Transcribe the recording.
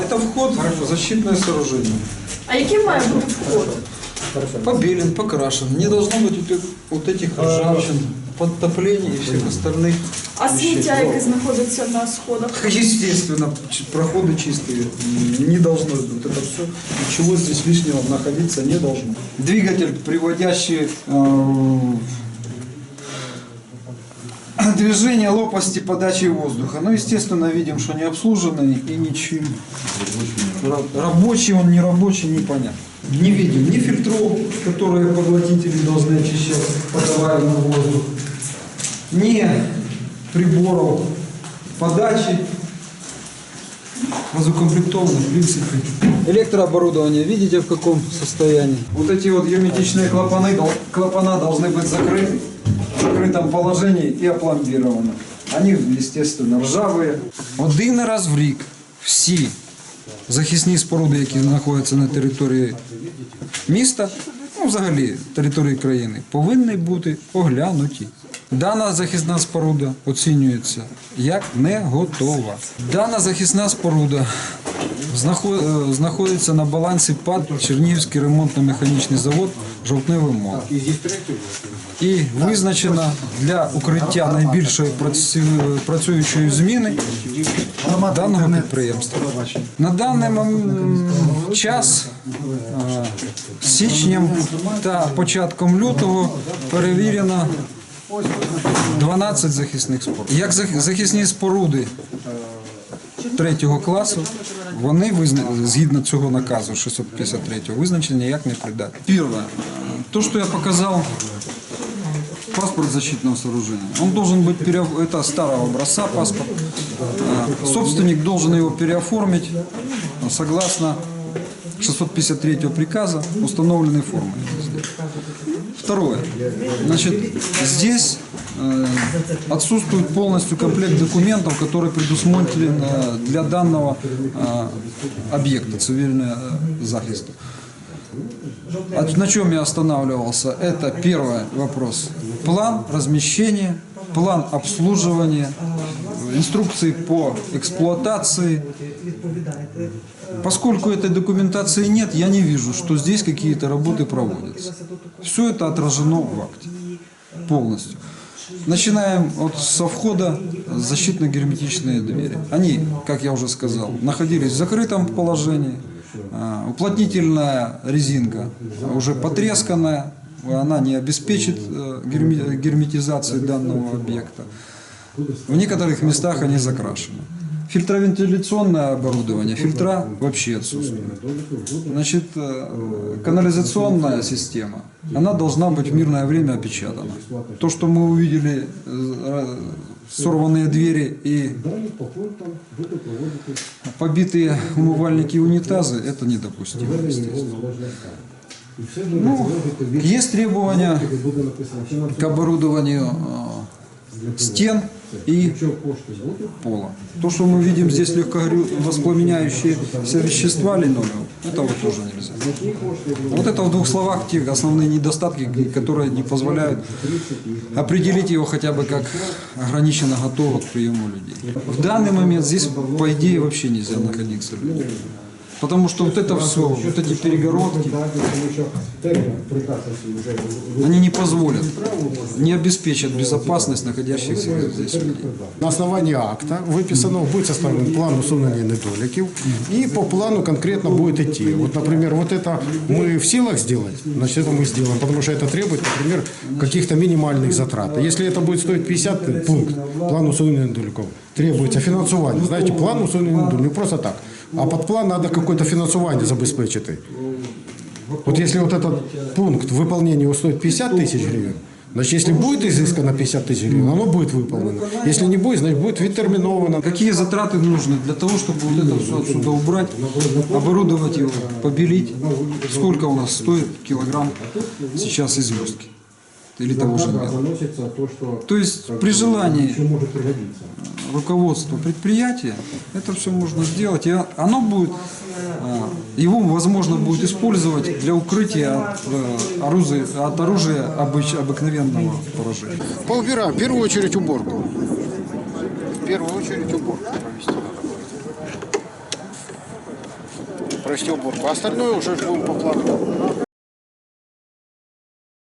это вход в защитное сооружение. А яким має бути вход? Побелен, покрашен. Не должно быть вот эт- вот этих ржавчин, подтоплений и всех остальных А сміття, яке знаходиться на сходах? Естественно, проходы чистые. Не должно вот это все. Ничего здесь лишнего находиться не должно. Двигатель, приводящий э, движение лопасти подачи воздуха. Ну, естественно, видим, что не обслуженный и ничем. Ра- Рабочий он, не рабочий, непонятно. Не видим ни фильтров, которые поглотители должны очищать подаваемый воздух, ни приборов подачи разукомплектованы в принципе. Электрооборудование, видите в каком состоянии? Вот эти вот герметичные клапаны, клапана должны быть закрыты в закрытом положении и опломбированы. Они, естественно, ржавые. Один раз в рік всі захисні споруди, які знаходяться на території міста, ну взагалі території країни, повинні бути оглянуті. Дана захисна споруда оцінюється як не готова. Дана захисна споруда знахо- е, знаходиться на балансі ПАД Чернігівський ремонтно-механічний завод Жовтневий мол. І визначена для укриття найбільшої працю- працюючої зміни даного підприємства. На даний час е, січнем та початком лютого перевірено 12 захисних споруд. Як зах- захисні споруди третього класу, вони визна- згідно цього наказу 653 визначені як непридатні. Перше, то, що я показав паспорт защитного сооружения. Он должен быть, пере... это старого образца паспорт. Собственник должен его переоформить согласно 653 приказа установленной формы. Второе. Значит, здесь э, отсутствует полностью комплект документов, который предусмотрен э, для данного э, объекта цивильного э, захиста. А На чем я останавливался? Это первый вопрос. План размещения, план обслуживания, инструкции по эксплуатации. Поскольку этой документации нет, я не вижу, что здесь какие-то работы проводятся. Все это отражено в акте полностью. Начинаем от со входа защитно-герметичные двери. Они, как я уже сказал, находились в закрытом положении. А, Уплотнительная резинка уже потресканная, она не обеспечит э, герме- герметизацию данного объекта. В некоторых местах они закрашены. Фильтровентиляционное оборудование, фильтра вообще отсутствуют. Значит, э, канализационная система, она должна быть в мирное время опечатана. То, что мы увидели, э, сорванные двери и побитые умывальники и унитазы, это недопустимо. Ну, есть требования к оборудованию э, стен и пола. То, что мы видим здесь легко воспламеняющиеся вещества линолеум, этого тоже нельзя. Вот это в двух словах те основные недостатки, которые не позволяют определить его хотя бы как ограниченно готово к приему людей. В данный момент здесь, по идее, вообще нельзя находиться людям. Потому что вот это все, вот эти перегородки, они не позволят, не обеспечат безопасность находящихся здесь людей. На основании акта выписано, будет составлен план усунения недоликов, и по плану конкретно будет идти. Вот, например, вот это мы в силах сделать, значит, это мы сделаем, потому что это требует, например, каких-то минимальных затрат. Если это будет стоить 50 пункт, план усунения недоликов, требуется финансование. Знаете, план усунения недоликов, не просто так, а под план надо какое-то финансование забезпечити. Вот если вот этот пункт выполнения стоит 50 тысяч гривен, значит, если будет изыскано 50 тысяч гривен, оно будет выполнено. Если не будет, значит, будет відтерміновано. Какие затраты нужны для того, чтобы вот это все отсюда убрать, оборудовать его, побелить? Сколько у нас стоит килограмм сейчас известки? Или того же меда? То есть при желании руководства предприятия это все можно сделать. И оно будет, а, его возможно будет использовать для укрытия от, э, оружия, от оружия обыч- обыкновенного поражения. Поубираем. В первую очередь уборку. В первую очередь уборку провести провести уборку. А остальное уже будем по плану.